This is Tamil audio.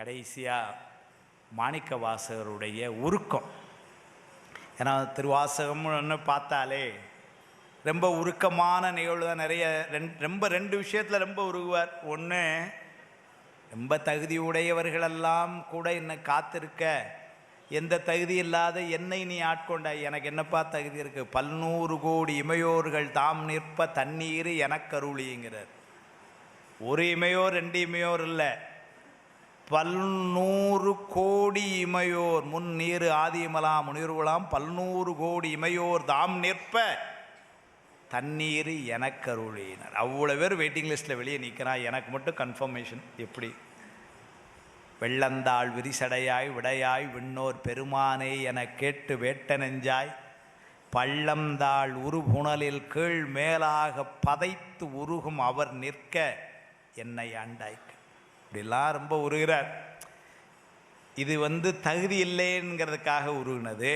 கடைசியாக மாணிக்க வாசகருடைய உருக்கம். ஏன்னா திருவாசகம்னு பார்த்தாலே ரொம்ப உருக்கமான நிகழ்வு தான். நிறைய ரெண் ரொம்ப ரெண்டு விஷயத்தில் ரொம்ப உருகுவார். ஒன்று ரொம்ப தகுதி உடையவர்களெல்லாம் கூட என்னை காத்திருக்க எந்த தகுதி இல்லாத என்னை நீ ஆட்கொண்டாய் எனக்கு என்னப்பா தகுதி இருக்குது பல்நூறு கோடி இமையோர்கள் தாம் நிற்ப தண்ணீர் எனக்கருளிங்கிறார். ஒரு இமையோர் ரெண்டு இமையோர் இல்லை. பல்நூறு கோடி இமையோர் முன் நீர் ஆதிமலாம் முனிர்குலாம் பல்நூறு கோடி இமையோர் தாம் நிற்ப தண்ணீர் எனக்கருளினர். அவ்வளோ பேர் வெயிட்டிங் லிஸ்ட்டில் வெளியே நிற்கிறான் எனக்கு மட்டும் கன்ஃபர்மேஷன் எப்படி? வெள்ளந்தாள் விரிசடையாய் விடையாய் விண்ணோர் பெருமானே என கேட்டு வேட்ட நெஞ்சாய் பள்ளந்தாள் உருபுணலில் கீழ் மேலாக பதைத்து உருகும் அவர் நிற்க என்னை ஆண்டாய்க்கு இப்படிலாம் ரொம்ப உருகிறார். இது வந்து தகுதி இல்லைங்கிறதுக்காக உருகினது.